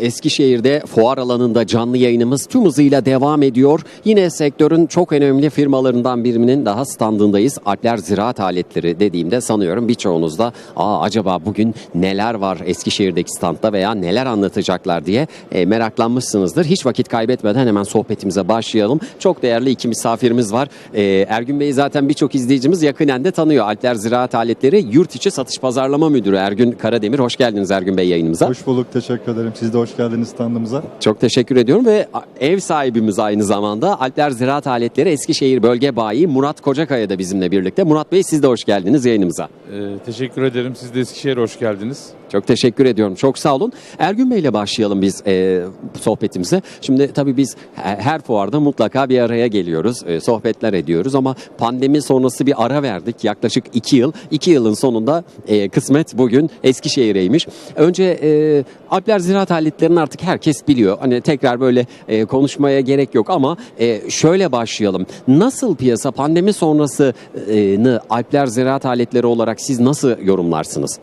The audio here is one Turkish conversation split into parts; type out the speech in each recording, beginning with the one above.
Eskişehir'de fuar alanında canlı yayınımız tüm hızıyla devam ediyor. Yine sektörün çok önemli firmalarından birinin daha standındayız. Alpler Ziraat Aletleri dediğimde sanıyorum birçoğunuz da Aa, acaba bugün neler var Eskişehir'deki standta veya neler anlatacaklar diye e, meraklanmışsınızdır. Hiç vakit kaybetmeden hemen sohbetimize başlayalım. Çok değerli iki misafirimiz var. E, Ergün Bey'i zaten birçok izleyicimiz yakinen de tanıyor. Alpler Ziraat Aletleri Yurt İçi Satış Pazarlama Müdürü Ergün Karademir. Hoş geldiniz Ergün Bey yayınımıza. Hoş bulduk, teşekkür ederim. Siz de hoş geldiniz standımıza. Çok teşekkür ediyorum ve ev sahibimiz aynı zamanda Alpler Ziraat Aletleri Eskişehir Bölge Bayi Murat Kocakaya da bizimle birlikte. Murat Bey siz de hoş geldiniz yayınımıza. Ee, teşekkür ederim. Siz de Eskişehir'e hoş geldiniz. Çok teşekkür ediyorum. Çok sağ olun. Ergün Bey ile başlayalım biz e, sohbetimize. Şimdi tabii biz her, fuarda mutlaka bir araya geliyoruz. e, sohbetler ediyoruz ama pandemi sonrası bir ara verdik. Yaklaşık iki yıl. İki yılın sonunda e, kısmet bugün Eskişehir'eymiş. Önce e, Alpler Ziraat Aletlerini artık herkes biliyor. Hani tekrar böyle e, konuşmaya gerek yok ama e, şöyle başlayalım. Nasıl piyasa pandemi sonrasını Alpler Ziraat Aletleri olarak siz nasıl yorumlarsınız?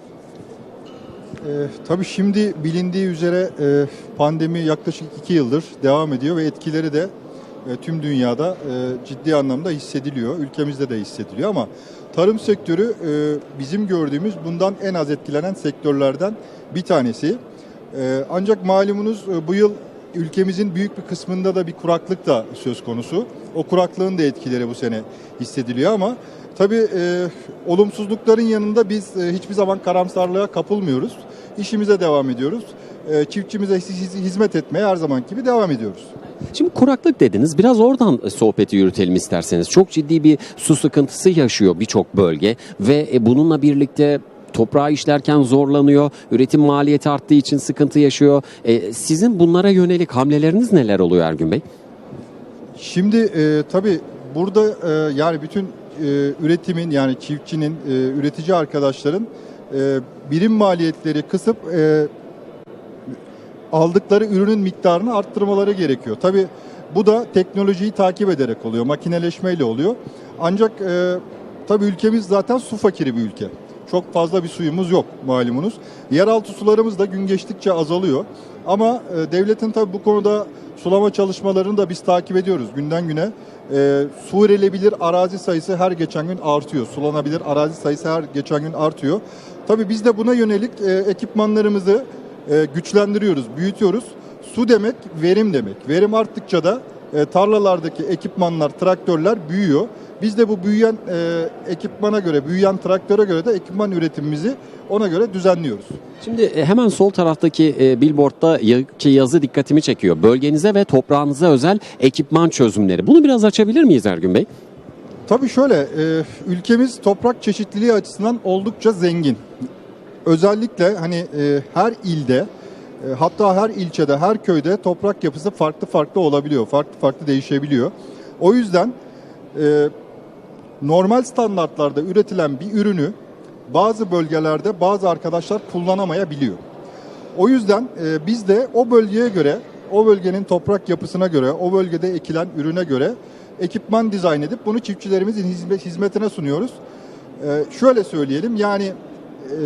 Ee, tabii şimdi bilindiği üzere e, pandemi yaklaşık iki yıldır devam ediyor ve etkileri de e, tüm dünyada e, ciddi anlamda hissediliyor. Ülkemizde de hissediliyor ama tarım sektörü e, bizim gördüğümüz bundan en az etkilenen sektörlerden bir tanesi. E, ancak malumunuz e, bu yıl ülkemizin büyük bir kısmında da bir kuraklık da söz konusu. O kuraklığın da etkileri bu sene hissediliyor ama tabii e, olumsuzlukların yanında biz e, hiçbir zaman karamsarlığa kapılmıyoruz. İşimize devam ediyoruz. Çiftçimize hiz- hizmet etmeye her zaman gibi devam ediyoruz. Şimdi kuraklık dediniz. Biraz oradan sohbeti yürütelim isterseniz. Çok ciddi bir su sıkıntısı yaşıyor birçok bölge ve bununla birlikte toprağı işlerken zorlanıyor. Üretim maliyeti arttığı için sıkıntı yaşıyor. E, sizin bunlara yönelik hamleleriniz neler oluyor Ergün Bey? Şimdi e, tabii burada e, yani bütün e, üretimin yani çiftçinin, e, üretici arkadaşların e, birim maliyetleri kısıp e, aldıkları ürünün miktarını arttırmaları gerekiyor. Tabii bu da teknolojiyi takip ederek oluyor, makineleşmeyle oluyor. Ancak e, tabii ülkemiz zaten su fakiri bir ülke. Çok fazla bir suyumuz yok malumunuz. Yeraltı sularımız da gün geçtikçe azalıyor. Ama e, devletin tabii bu konuda sulama çalışmalarını da biz takip ediyoruz günden güne. E, su verilebilir arazi sayısı her geçen gün artıyor. Sulanabilir arazi sayısı her geçen gün artıyor. Tabii biz de buna yönelik e, ekipmanlarımızı e, güçlendiriyoruz, büyütüyoruz. Su demek verim demek. Verim arttıkça da e, tarlalardaki ekipmanlar, traktörler büyüyor. Biz de bu büyüyen e, ekipmana göre, büyüyen traktöre göre de ekipman üretimimizi ona göre düzenliyoruz. Şimdi e, hemen sol taraftaki e, billboardda ki yazı dikkatimi çekiyor. Bölgenize ve toprağınıza özel ekipman çözümleri. Bunu biraz açabilir miyiz Ergün Bey? Tabii şöyle, e, ülkemiz toprak çeşitliliği açısından oldukça zengin. Özellikle hani e, her ilde, e, hatta her ilçede, her köyde toprak yapısı farklı farklı olabiliyor, farklı farklı değişebiliyor. O yüzden e, normal standartlarda üretilen bir ürünü bazı bölgelerde bazı arkadaşlar kullanamayabiliyor. O yüzden e, biz de o bölgeye göre, o bölgenin toprak yapısına göre, o bölgede ekilen ürüne göre ekipman dizayn edip bunu çiftçilerimizin hizmet, hizmetine sunuyoruz. E, şöyle söyleyelim yani e,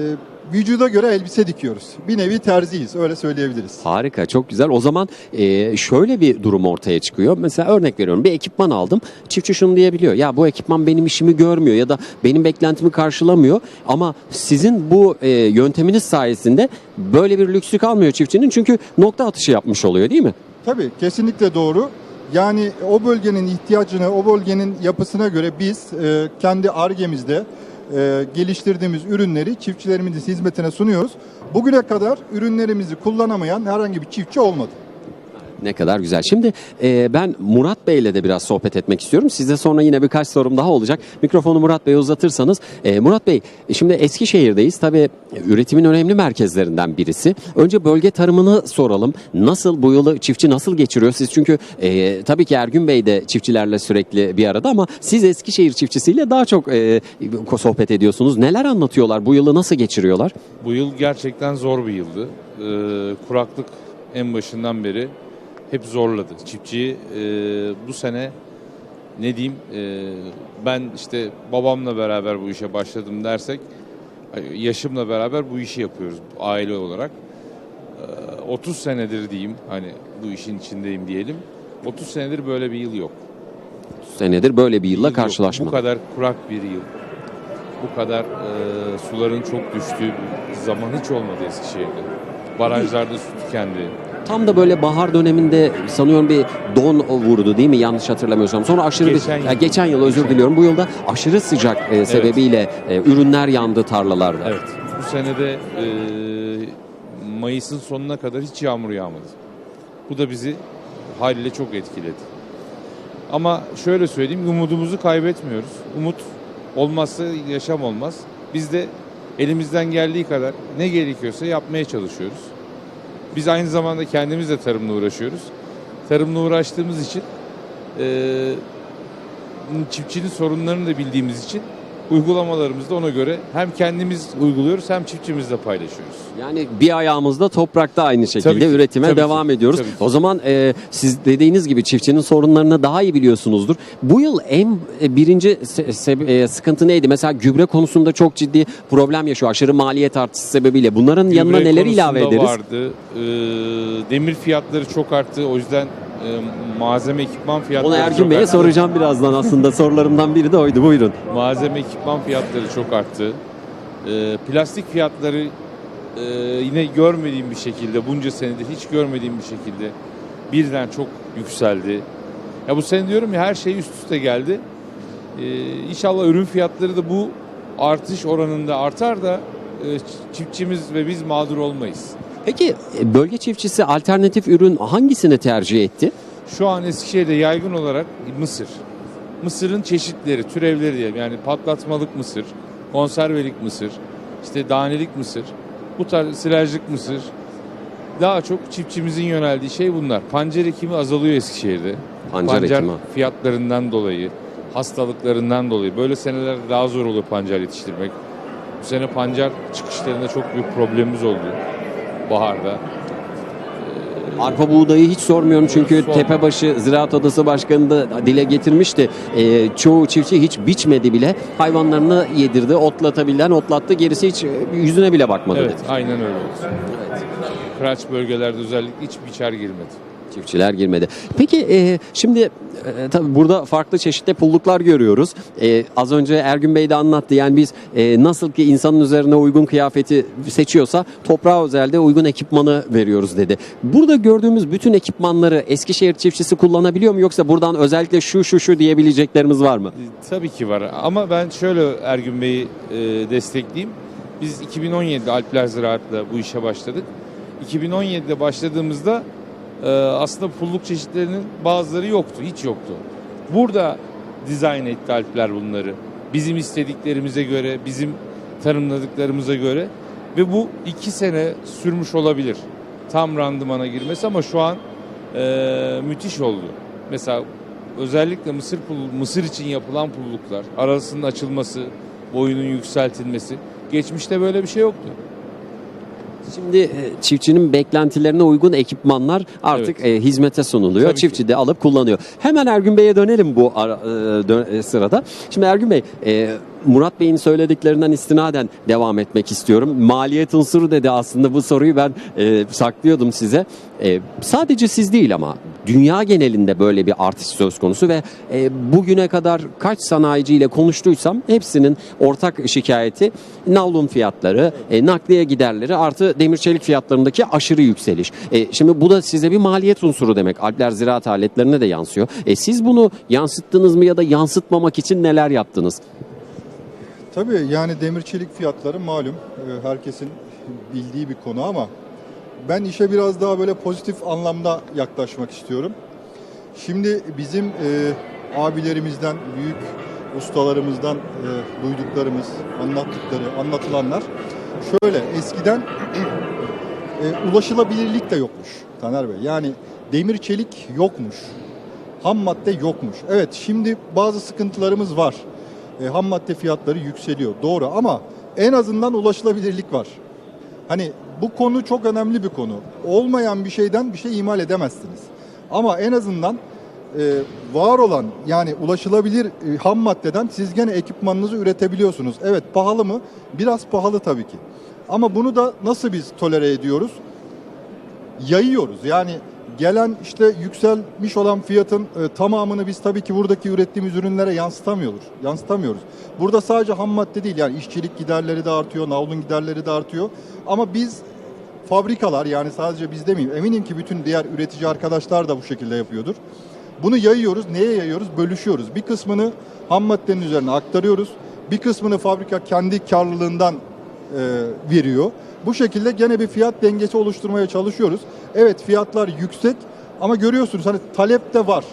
vücuda göre elbise dikiyoruz. Bir nevi terziyiz öyle söyleyebiliriz. Harika, çok güzel. O zaman e, şöyle bir durum ortaya çıkıyor. Mesela örnek veriyorum bir ekipman aldım. Çiftçi şunu diyebiliyor. Ya bu ekipman benim işimi görmüyor ya da benim beklentimi karşılamıyor. Ama sizin bu e, yönteminiz sayesinde böyle bir lüksü kalmıyor çiftçinin. Çünkü nokta atışı yapmış oluyor değil mi? Tabii kesinlikle doğru. Yani o bölgenin ihtiyacını, o bölgenin yapısına göre biz e, kendi argemizde e, geliştirdiğimiz ürünleri çiftçilerimizin hizmetine sunuyoruz. Bugüne kadar ürünlerimizi kullanamayan herhangi bir çiftçi olmadı. Ne kadar güzel. Şimdi e, ben Murat Bey'le de biraz sohbet etmek istiyorum. Size sonra yine birkaç sorum daha olacak. Mikrofonu Murat Bey'e uzatırsanız. E, Murat Bey şimdi Eskişehir'deyiz. Tabii e, üretimin önemli merkezlerinden birisi. Önce bölge tarımını soralım. Nasıl bu yılı çiftçi nasıl geçiriyor? Siz çünkü e, tabii ki Ergün Bey de çiftçilerle sürekli bir arada ama siz Eskişehir çiftçisiyle daha çok e, sohbet ediyorsunuz. Neler anlatıyorlar? Bu yılı nasıl geçiriyorlar? Bu yıl gerçekten zor bir yıldı. Ee, kuraklık en başından beri hep zorladı. Çiftçiyi e, bu sene ne diyeyim e, ben işte babamla beraber bu işe başladım dersek yaşımla beraber bu işi yapıyoruz aile olarak. Ee, 30 senedir diyeyim hani bu işin içindeyim diyelim. 30 senedir böyle bir yıl yok. Senedir böyle bir Yıl yılla yok. karşılaşma. Bu kadar kurak bir yıl. Bu kadar e, suların çok düştüğü zaman hiç olmadı Eskişehir'de. Barajlarda su tükendi. Tam da böyle bahar döneminde sanıyorum bir don vurdu değil mi? Yanlış hatırlamıyorsam. Sonra aşırı Geçen bir yıl. Geçen yıl özür diliyorum. Bu yılda aşırı sıcak e, sebebiyle e, ürünler yandı tarlalarda. Evet. Bu senede e, Mayıs'ın sonuna kadar hiç yağmur yağmadı. Bu da bizi haliyle çok etkiledi. Ama şöyle söyleyeyim umudumuzu kaybetmiyoruz. Umut olmazsa yaşam olmaz. Biz de elimizden geldiği kadar ne gerekiyorsa yapmaya çalışıyoruz. Biz aynı zamanda kendimiz de tarımla uğraşıyoruz. Tarımla uğraştığımız için e, çiftçinin sorunlarını da bildiğimiz için uygulamalarımızda ona göre hem kendimiz uyguluyoruz hem çiftçimizle paylaşıyoruz. Yani bir ayağımızda toprakta aynı şekilde Tabii ki, üretime tabii devam ki, ediyoruz. tabii ki. O zaman e, siz dediğiniz gibi çiftçinin sorunlarını daha iyi biliyorsunuzdur. Bu yıl en e, birinci e, sıkıntı neydi? Mesela gübre konusunda çok ciddi problem yaşıyor aşırı maliyet artışı sebebiyle. Bunların yanına Gübre neler ilave ederiz? vardı. Ee, demir fiyatları çok arttı. O yüzden e, malzeme ekipman fiyatları çok Ergün Bey'e soracağım birazdan aslında sorularımdan biri de oydu. Buyurun. Malzeme ekipman fiyatları çok arttı. Ee, plastik fiyatları e, yine görmediğim bir şekilde bunca senedir hiç görmediğim bir şekilde birden çok yükseldi. Ya bu sene diyorum ya her şey üst üste geldi. Ee, inşallah ürün fiyatları da bu artış oranında artar da e, çiftçimiz ve biz mağdur olmayız. Peki e, bölge çiftçisi alternatif ürün hangisini tercih etti? Şu an Eskişehir'de yaygın olarak mısır. Mısırın çeşitleri, türevleri diyelim. Yani patlatmalık mısır, konservelik mısır, işte danelik mısır, bu tarz silajlık mısır. Daha çok çiftçimizin yöneldiği şey bunlar. Pancar ekimi azalıyor Eskişehir'de. Pancar ekimi. fiyatlarından dolayı, hastalıklarından dolayı. Böyle senelerde daha zor oluyor pancar yetiştirmek. Bu sene pancar çıkışlarında çok büyük problemimiz oldu baharda. Arpa buğdayı hiç sormuyorum çünkü Sorma. Tepebaşı Ziraat Odası Başkanı da dile getirmişti. Ee, çoğu çiftçi hiç biçmedi bile. Hayvanlarını yedirdi, otlatabilen otlattı. Gerisi hiç e, yüzüne bile bakmadı Evet, dedi. aynen öyle oldu. Kıraç bölgelerde özellikle hiç biçer girmedi. Çiftçiler girmedi. Peki e, şimdi e, tabii burada farklı çeşitli pulluklar görüyoruz. E, az önce Ergün Bey de anlattı. Yani biz e, nasıl ki insanın üzerine uygun kıyafeti seçiyorsa toprağa özelde uygun ekipmanı veriyoruz dedi. Burada gördüğümüz bütün ekipmanları Eskişehir çiftçisi kullanabiliyor mu yoksa buradan özellikle şu şu şu diyebileceklerimiz var mı? E, Tabii ki var ama ben şöyle Ergün Bey'i e, destekleyeyim. Biz 2017'de Alpler Ziraat'la bu işe başladık. 2017'de başladığımızda e, aslında pulluk çeşitlerinin bazıları yoktu, hiç yoktu. Burada dizayn etti Alpler bunları. Bizim istediklerimize göre, bizim tanımladıklarımıza göre ve bu iki sene sürmüş olabilir. Tam randımana girmesi ama şu an e, müthiş oldu. Mesela özellikle mısır pul- mısır için yapılan pulluklar, arasının açılması, boyunun yükseltilmesi. Geçmişte böyle bir şey yoktu. Şimdi e, çiftçinin beklentilerine uygun ekipmanlar artık e, hizmete sunuluyor. Tabii ki. Çiftçi de alıp kullanıyor. Hemen Ergün Bey'e dönelim bu ara- e, dö- e, sırada. Şimdi Ergün Bey, e, Murat Bey'in söylediklerinden istinaden devam etmek istiyorum. Maliyet unsuru dedi aslında bu soruyu ben e, saklıyordum size. E, sadece siz değil ama dünya genelinde böyle bir artış söz konusu ve e, bugüne kadar kaç sanayiciyle konuştuysam hepsinin ortak şikayeti navlun fiyatları, e, nakliye giderleri artı demir çelik fiyatlarındaki aşırı yükseliş. E, şimdi bu da size bir maliyet unsuru demek. Alpler ziraat aletlerine de yansıyor. E, siz bunu yansıttınız mı ya da yansıtmamak için neler yaptınız? Tabii yani demir çelik fiyatları malum e, herkesin bildiği bir konu ama ben işe biraz daha böyle pozitif anlamda yaklaşmak istiyorum. Şimdi bizim e, abilerimizden, büyük ustalarımızdan e, duyduklarımız, anlattıkları, anlatılanlar şöyle eskiden e, ulaşılabilirlik de yokmuş Taner Bey. Yani demir çelik yokmuş. Ham madde yokmuş. Evet şimdi bazı sıkıntılarımız var. E, ham madde fiyatları yükseliyor. Doğru ama en azından ulaşılabilirlik var. Hani bu konu çok önemli bir konu. Olmayan bir şeyden bir şey imal edemezsiniz. Ama en azından e, var olan yani ulaşılabilir e, ham maddeden siz gene ekipmanınızı üretebiliyorsunuz. Evet pahalı mı? Biraz pahalı tabii ki. Ama bunu da nasıl biz tolere ediyoruz? yayıyoruz. Yani gelen işte yükselmiş olan fiyatın e, tamamını biz tabii ki buradaki ürettiğimiz ürünlere yansıtamıyoruz. Yansıtamıyoruz. Burada sadece ham madde değil yani işçilik giderleri de artıyor, navlun giderleri de artıyor. Ama biz fabrikalar yani sadece biz demeyeyim eminim ki bütün diğer üretici arkadaşlar da bu şekilde yapıyordur. Bunu yayıyoruz. Neye yayıyoruz? Bölüşüyoruz. Bir kısmını ham maddenin üzerine aktarıyoruz. Bir kısmını fabrika kendi karlılığından e, veriyor. Bu şekilde gene bir fiyat dengesi oluşturmaya çalışıyoruz. Evet fiyatlar yüksek ama görüyorsunuz hani talep de var.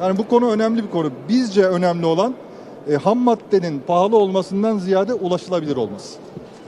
Yani bu konu önemli bir konu. Bizce önemli olan e, ham maddenin pahalı olmasından ziyade ulaşılabilir olması.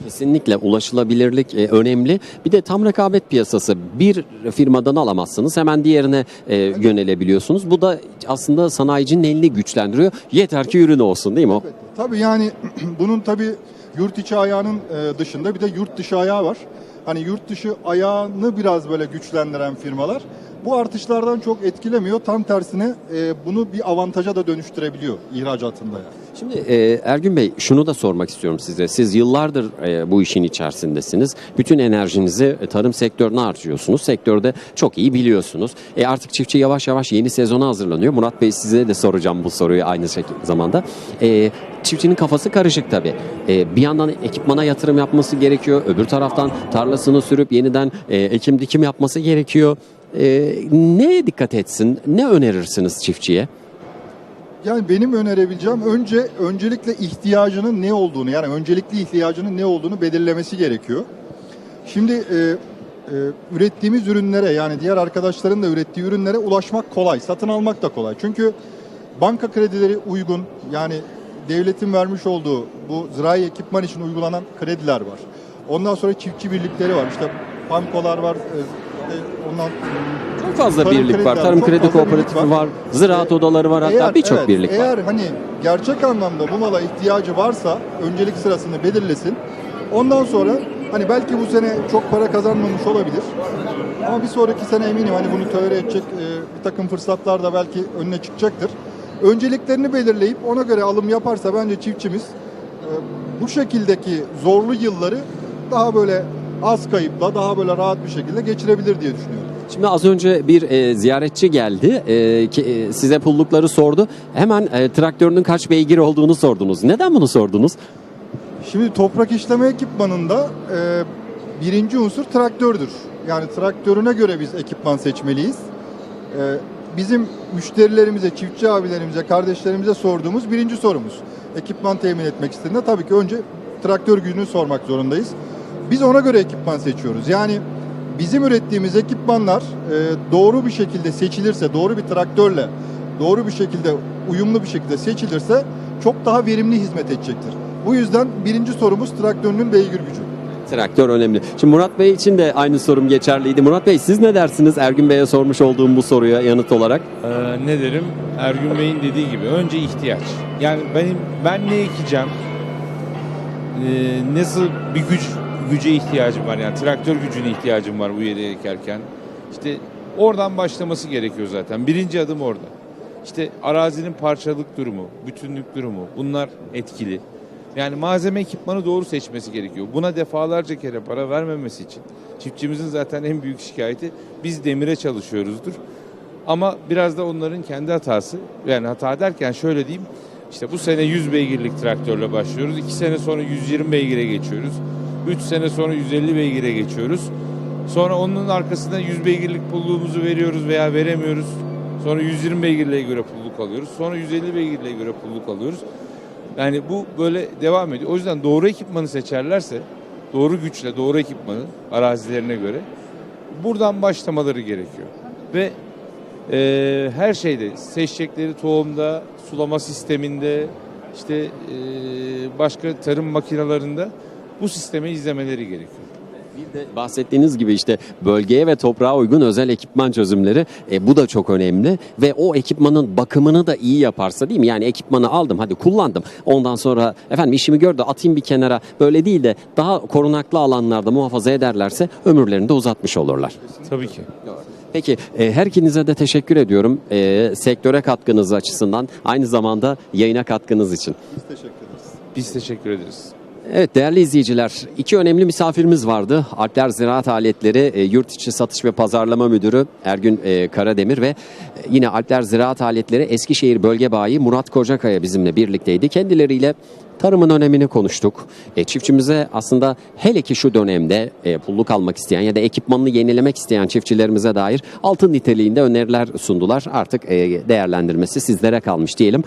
Kesinlikle ulaşılabilirlik e, önemli. Bir de tam rekabet piyasası. Bir firmadan alamazsınız hemen diğerine e, yönelebiliyorsunuz. Bu da aslında sanayicinin elini güçlendiriyor. Yeter ki ürün olsun değil mi o? Evet, tabii yani bunun tabii yurt içi ayağının e, dışında bir de yurt dışı ayağı var. Hani yurt dışı ayağını biraz böyle güçlendiren firmalar bu artışlardan çok etkilemiyor. Tam tersine e, bunu bir avantaja da dönüştürebiliyor ihracatında yani. Şimdi e, Ergün Bey şunu da sormak istiyorum size. Siz yıllardır e, bu işin içerisindesiniz. Bütün enerjinizi e, tarım sektörüne harcıyorsunuz. Sektörde çok iyi biliyorsunuz. E, artık çiftçi yavaş yavaş yeni sezona hazırlanıyor. Murat Bey size de soracağım bu soruyu aynı zamanda. E, çiftçinin kafası karışık tabii. E, bir yandan ekipmana yatırım yapması gerekiyor. Öbür taraftan tarlasını sürüp yeniden e, ekim dikim yapması gerekiyor. E, neye dikkat etsin? Ne önerirsiniz çiftçiye? Yani benim önerebileceğim önce öncelikle ihtiyacının ne olduğunu yani öncelikli ihtiyacının ne olduğunu belirlemesi gerekiyor. Şimdi e, e, ürettiğimiz ürünlere yani diğer arkadaşların da ürettiği ürünlere ulaşmak kolay, satın almak da kolay. Çünkü banka kredileri uygun yani devletin vermiş olduğu bu zirai ekipman için uygulanan krediler var. Ondan sonra çiftçi birlikleri var. İşte bankolar var. E, işte ondan Çok fazla Tarım birlik var. Tarım kredi kooperatifi var. var. Ziraat odaları var hatta Eğer- birçok evet, birlik var. Eğer hani gerçek anlamda bu mala ihtiyacı varsa öncelik sırasını belirlesin. Ondan sonra hani belki bu sene çok para kazanmamış olabilir. Ama bir sonraki sene eminim hani bunu tolere edecek e, bir takım fırsatlar da belki önüne çıkacaktır. Önceliklerini belirleyip ona göre alım yaparsa bence çiftçimiz e, bu şekildeki zorlu yılları daha böyle az kayıpla daha böyle rahat bir şekilde geçirebilir diye düşünüyorum. Şimdi az önce bir e, ziyaretçi geldi. E, ki, e, size pullukları sordu. Hemen e, traktörünün kaç beygir olduğunu sordunuz. Neden bunu sordunuz? Şimdi toprak işleme ekipmanında e, birinci unsur traktördür. Yani traktörüne göre biz ekipman seçmeliyiz. E, bizim müşterilerimize, çiftçi abilerimize, kardeşlerimize sorduğumuz birinci sorumuz. Ekipman temin etmek istediğinde tabii ki önce traktör gücünü sormak zorundayız. Biz ona göre ekipman seçiyoruz. Yani bizim ürettiğimiz ekipmanlar e, doğru bir şekilde seçilirse, doğru bir traktörle, doğru bir şekilde, uyumlu bir şekilde seçilirse çok daha verimli hizmet edecektir. Bu yüzden birinci sorumuz traktörünün beygir gücü. Traktör önemli. Şimdi Murat Bey için de aynı sorum geçerliydi. Murat Bey siz ne dersiniz Ergün Bey'e sormuş olduğum bu soruya yanıt olarak? Ee, ne derim? Ergün Bey'in dediği gibi önce ihtiyaç. Yani benim ben ne ekeceğim? Ee, nasıl bir güç güce ihtiyacım var yani traktör gücüne ihtiyacım var bu yere ekerken. İşte oradan başlaması gerekiyor zaten. Birinci adım orada. İşte arazinin parçalık durumu, bütünlük durumu bunlar etkili. Yani malzeme ekipmanı doğru seçmesi gerekiyor. Buna defalarca kere para vermemesi için. Çiftçimizin zaten en büyük şikayeti biz demire çalışıyoruzdur. Ama biraz da onların kendi hatası. Yani hata derken şöyle diyeyim. İşte bu sene 100 beygirlik traktörle başlıyoruz. 2 sene sonra 120 beygire geçiyoruz. 3 sene sonra 150 beygire geçiyoruz. Sonra onun arkasında 100 beygirlik pulluğumuzu veriyoruz veya veremiyoruz. Sonra 120 beygirliğe göre pulluk alıyoruz. Sonra 150 beygirliğe göre pulluk alıyoruz. Yani bu böyle devam ediyor. O yüzden doğru ekipmanı seçerlerse, doğru güçle, doğru ekipmanı arazilerine göre buradan başlamaları gerekiyor. Ve e, her şeyde, seçecekleri tohumda, sulama sisteminde, işte e, başka tarım makinalarında bu sistemi izlemeleri gerekiyor. Bir de bahsettiğiniz gibi işte bölgeye ve toprağa uygun özel ekipman çözümleri e, bu da çok önemli ve o ekipmanın bakımını da iyi yaparsa değil mi? Yani ekipmanı aldım hadi kullandım ondan sonra efendim işimi gördü atayım bir kenara böyle değil de daha korunaklı alanlarda muhafaza ederlerse ömürlerini de uzatmış olurlar. Tabii ki. Peki e, her ikinize de teşekkür ediyorum e, sektöre katkınız açısından aynı zamanda yayına katkınız için. Biz teşekkür ederiz. Biz teşekkür ederiz. Evet değerli izleyiciler, iki önemli misafirimiz vardı. Alpler Ziraat Aletleri e, Yurt İçi Satış ve Pazarlama Müdürü Ergün e, Karademir ve e, yine Alpler Ziraat Aletleri Eskişehir Bölge Bayi Murat Kocakaya bizimle birlikteydi. Kendileriyle tarımın önemini konuştuk. E, çiftçimize aslında hele ki şu dönemde e, pulluk almak isteyen ya da ekipmanını yenilemek isteyen çiftçilerimize dair altın niteliğinde öneriler sundular. Artık e, değerlendirmesi sizlere kalmış diyelim.